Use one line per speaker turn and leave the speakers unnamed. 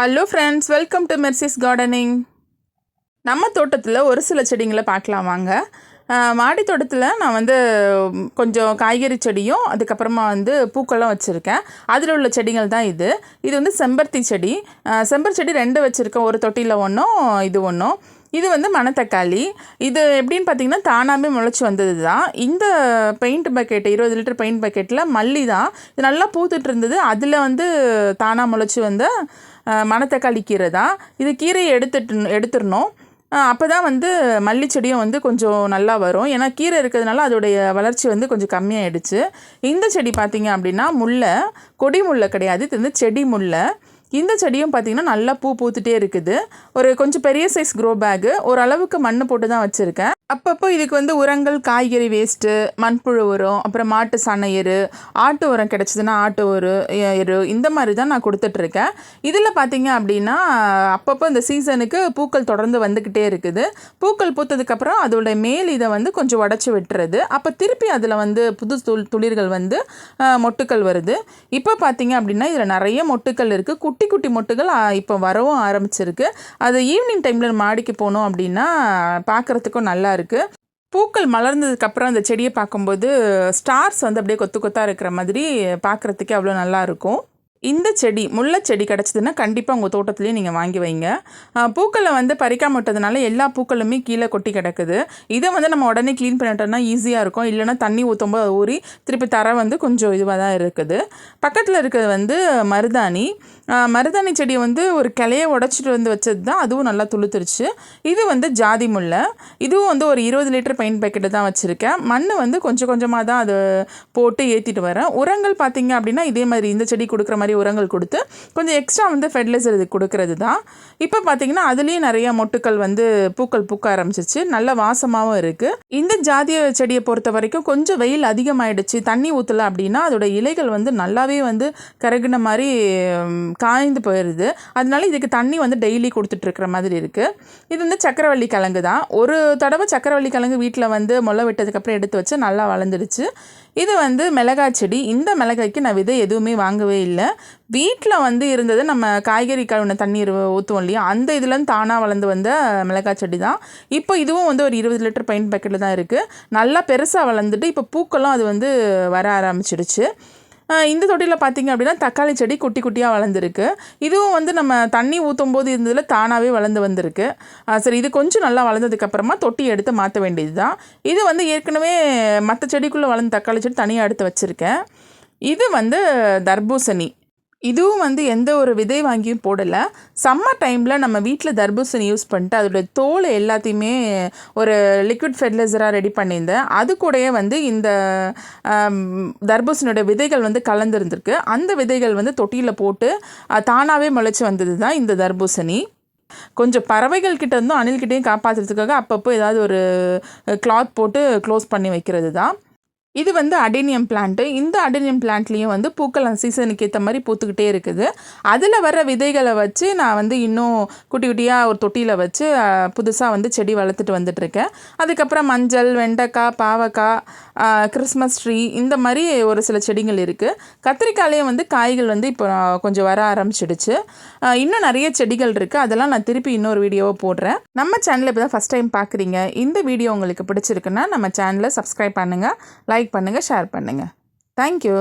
Hello friends welcome to mercy's gardening நம்ம தோட்டத்தில் ஒரு சில செடிங்களை பார்க்கலாம் வாங்க. மாடி தோட்டத்தில் நான் வந்து கொஞ்சம் காய்கறி செடியும் அதுக்கப்புறமா வந்து பூக்களும் வச்சுருக்கேன். அதில் உள்ள செடிகள் தான் இது. இது வந்து செம்பருத்தி செடி. செம்பர் செம்பருத்தி செடி ரெண்டு வச்சுருக்கேன். ஒரு தொட்டியில் ஒன்றும் இது ஒன்றும் இது வந்து மணத்தக்காளி. இது எப்படின்னு பார்த்தீங்கன்னா தானாகவே முளைச்சி வந்தது தான் இந்த பெயிண்ட் பக்கெட் இருபது லிட்டர் பெயிண்ட் பக்கெட்டில் மல்லி தான் இது நல்லா பூத்துட்டு இருந்தது. அதில் வந்து தானாக முளைச்சி வந்த மணத்தக்காளி கீரை தான் இது கீரையை எடுத்துட்டு எடுத்துடணும். அப்போ தான் வந்து மல்லி செடியும் வந்து கொஞ்சம் நல்லா வரும். ஏன்னா கீரை இருக்கிறதுனால அதோடைய வளர்ச்சி வந்து கொஞ்சம் கம்மியாயிடுச்சு. இந்த செடி பார்த்திங்க அப்படின்னா முல்லை கொடி முல்லை கிடையாது. இது வந்து செடி முல்லை. இந்த செடியும் பார்த்தீங்கன்னா நல்லா பூ பூத்துட்டே இருக்குது. ஒரு கொஞ்சம் பெரிய சைஸ் க்ரோ பேக்கு ஓரளவுக்கு மண் போட்டு தான் வச்சுருக்கேன். அப்பப்போ இதுக்கு வந்து உரங்கள் காய்கறி வேஸ்ட்டு மண்புழு உரம் அப்புறம் மாட்டு சணை எரு ஆட்டு உரம் கிடச்சிதுன்னா ஆட்டு ஒரு எ- எரு இந்த மாதிரி தான் நான் கொடுத்துட்ருக்கேன். இதில் பார்த்தீங்க அப்படின்னா அப்பப்போ இந்த சீசனுக்கு பூக்கள் தொடர்ந்து வந்துக்கிட்டே இருக்குது. பூக்கள் பூத்ததுக்கப்புறம் அதோட மேல் இதை வந்து கொஞ்சம் உடச்சி விட்டுறது. அப்போ திருப்பி அதில் வந்து புது துள் துளிர்கள் வந்து மொட்டுக்கள் வருது. இப்போ பார்த்தீங்க அப்படின்னா இதில் நிறைய மொட்டுக்கள் இருக்குது குட்டி குட்டி மொட்டுகள் இப்போ வரவும் ஆரம்பிச்சிருக்கு. அது ஈவினிங் டைமில் மாடிக்கு போனோம் அப்படின்னா பார்க்குறதுக்கும் நல்லா இருக்குது பூக்கள் மலர்ந்ததுக்கப்புறம் அந்த செடியை பார்க்கும்போது ஸ்டார்ஸ் வந்து அப்படியே கொத்து கொத்தாக இருக்கிற மாதிரி பார்க்குறதுக்கே அவ்வளோ நல்லாயிருக்கும் இந்த செடி முல்லை செடி கிடச்சிதுன்னா கண்டிப்பாக உங்கள் தோட்டத்துலேயே நீங்கள் வாங்கி வைங்க. பூக்களை வந்து பறிக்காம விட்டதுனால எல்லா பூக்களுமே கீழே கொட்டி கிடக்குது. இதை வந்து நம்ம உடனே க்ளீன் பண்ணிட்டோம்னா ஈஸியாக இருக்கும். இல்லைன்னா தண்ணி ஊற்றும்போது ஊறி திருப்பி தர வந்து கொஞ்சம் இதுவாக தான் இருக்குது. பக்கத்தில் இருக்கிறது வந்து மருதாணி. மருதாணி செடி வந்து ஒரு கிளைய உடச்சிட்டு வந்து வச்சது தான் அதுவும் நல்லா துளுத்துருச்சு. இது வந்து ஜாதி முல்லை. இதுவும் வந்து ஒரு இருபது லிட்டர் பெயிண்ட் பேக்கெட்டு தான் வச்சுருக்கேன். மண் வந்து கொஞ்சம் கொஞ்சமாக தான் அது போட்டு ஏற்றிட்டு வரேன். உரங்கள் பார்த்தீங்க அப்படின்னா இதே மாதிரி இந்த செடி கொடுக்குற மாதிரி உரங்கள் கொடுத்து கொஞ்சம் எக்ஸ்ட்ரா வந்து ஃபெர்டிலைசர் இது கொடுக்கறது தான். இப்போ பார்த்தீங்கன்னா அதுலேயும் நிறைய மொட்டுக்கள் வந்து பூக்கள் பூக்க ஆரம்பிச்சிச்சு. நல்ல வாசமாகவும் இருக்குது இந்த ஜாதிய செடியை பொறுத்த வரைக்கும் கொஞ்சம் வெயில் அதிகமாயிடுச்சு. தண்ணி ஊற்றல அப்படின்னா அதோட இலைகள் வந்து நல்லாவே வந்து கருகுன மாதிரி காய்ந்து போயிடுது அதனால இதுக்கு தண்ணி வந்து டெய்லி கொடுத்துட்ருக்குற மாதிரி இருக்குது இது வந்து சக்கரவள்ளி கிழங்கு தான். ஒரு தடவை சக்கரவள்ளி கிழங்கு வீட்டில் வந்து முளை விட்டதுக்கப்புறம் எடுத்து வச்சு நல்லா வளர்ந்துடுச்சு. இது வந்து மிளகாய் செடி. இந்த மிளகாய்க்கு நான் விதை எதுவுமே வாங்கவே இல்லை. வீட்டில் வந்து இருந்தது நம்ம காய்கறி கழுவின தண்ணீர் ஊற்றுவோம் இல்லையா? அந்த இதுலேருந்து தானாக வளர்ந்து வந்த மிளகாய் செடி தான். இப்போ இதுவும் வந்து ஒரு இருபது லிட்டர் பெயிண்ட் பேக்கெட்டில் தான் இருக்குது நல்லா பெருசாக வளர்ந்துட்டு இப்போ பூக்களும் அது வந்து வர ஆரம்பிச்சிடுச்சு. இந்த தொட்டியில் பார்த்தீங்க அப்படின்னா தக்காளி செடி குட்டி குட்டியாக வளர்ந்துருக்கு. இதுவும் வந்து நம்ம தண்ணி ஊற்றும் போது இருந்ததில் தானாகவே வளர்ந்து வந்திருக்கு. சரி இது கொஞ்சம் நல்லா வளர்ந்ததுக்கப்புறமா தொட்டி எடுத்து மாற்ற வேண்டியது தான் இது வந்து ஏற்கனவே மற்ற செடிக்குள்ளே வளர்ந்த தக்காளி செடி தனியாக எடுத்து வச்சுருக்கேன். இது வந்து தர்பூசணி. இதுவும் வந்து எந்த ஒரு விதை வாங்கியும் போடலை. சம்மர் டைமில் நம்ம வீட்டில் தர்பூசணி யூஸ் பண்ணிட்டு அதோடய தோல் எல்லாத்தையுமே ஒரு லிக்விட் ஃபெர்டிலைசராக ரெடி பண்ணியிருந்தேன். அது கூடயே வந்து இந்த தர்பூசணியோட விதைகள் வந்து கலந்துருந்துருக்கு. அந்த விதைகள் வந்து தொட்டியில் போட்டு தானாகவே முளைச்சி வந்தது தான் இந்த தர்பூசணி. கொஞ்சம் பறவைகள் கிட்ட இருந்தும் அணில்கிட்டையும் காப்பாற்றுறதுக்காக அப்பப்போ ஏதாவது ஒரு கிளாத் போட்டு க்ளோஸ் பண்ணி வைக்கிறது தான் இது வந்து அடேனியம் பிளான்ட்டு இந்த அடேனியம் பிளான்ட்லேயும் வந்து பூக்கள் அந்த சீசனுக்கு ஏற்ற மாதிரி பூத்துக்கிட்டே இருக்குது. அதில் வர விதைகளை வச்சு நான் வந்து இன்னும் குட்டி குட்டியாக ஒரு தொட்டியில் வச்சு புதுசாக வந்து செடி வளர்த்துட்டு வந்துட்டுருக்கேன் அதுக்கப்புறம் மஞ்சள் வெண்டைக்காய் பாவக்காய் கிறிஸ்மஸ் ட்ரீ இந்த மாதிரி ஒரு சில செடிகள் இருக்குது கத்திரிக்காயிலையும் வந்து காய்கள் வந்து இப்போ கொஞ்சம் வர ஆரம்பிச்சிடுச்சு. இன்னும் நிறைய செடிகள் இருக்குது அதெல்லாம் நான் திருப்பி இன்னொரு வீடியோவை போடுறேன். நம்ம சேனலில் இப்போ தான் ஃபஸ்ட் டைம் பார்க்குறீங்க இந்த வீடியோ உங்களுக்கு பிடிச்சிருக்குன்னா நம்ம சேனலை சப்ஸ்கிரைப் பண்ணுங்கள் லைக் பண்ணுங்கள் ஷேர் பண்ணுங்கள் தேங்க்யூ